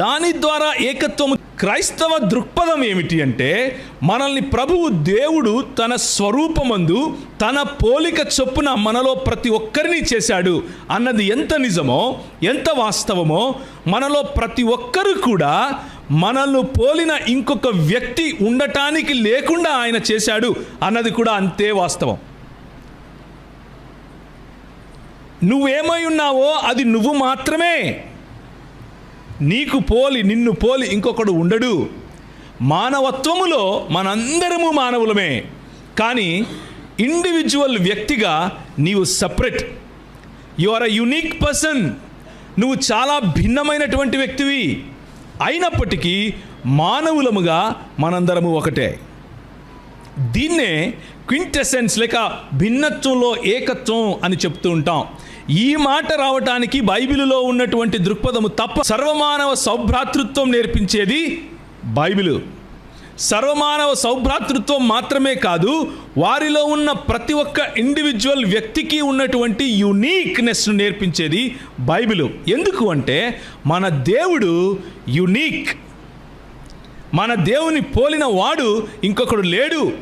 దాని ద్వారా ఏకత్వము క్రైస్తవ దృక్పథం ఏమిటి అంటే మనల్ని ప్రభువు దేవుడు తన స్వరూపమందు తన పోలిక చొప్పున మనలో ప్రతి ఒక్కరిని చేశాడు అన్నది ఎంత నిజమో ఎంత వాస్తవమో మనలో ప్రతి ఒక్కరు కూడా మనల్ని పోలిన ఇంకొక వ్యక్తి ఉండటానికి లేకుండా ఆయన చేశాడు అన్నది కూడా అంతే వాస్తవం. నువ్వేమై ఉన్నావో అది నువ్వు మాత్రమే. నీకు పోలి నిన్ను పోలి ఇంకొకడు ఉండడు. మానవత్వములో మనందరము మానవులమే. కానీ ఇండివిజువల్ వ్యక్తిగా నీవు separate you are a unique person నువ్వు చాలా భిన్నమైనటువంటి వ్యక్తివి. అయినప్పటికీ మానవులముగా మనందరము ఒకటే. దీన్నే క్వింటెసెన్స్ లేక భిన్నత్వంలో ఏకత్వం అని చెప్తూ ఉంటాం. ఈ మాట రావటానికి బైబిలులో ఉన్నటువంటి దృక్పథము తప్ప సర్వమానవ సౌభ్రాతృత్వం నేర్పించేది బైబిలు. సర్వమానవ సౌభ్రాతృత్వం మాత్రమే కాదు వారిలో ఉన్న ప్రతి ఒక్క ఇండివిజువల్ వ్యక్తికి ఉన్నటువంటి యునీక్నెస్ను నేర్పించేది బైబిలు. ఎందుకు అంటే మన దేవుడు యునీక్. మన దేవుని పోలిన వాడు ఇంకొకడు లేడు.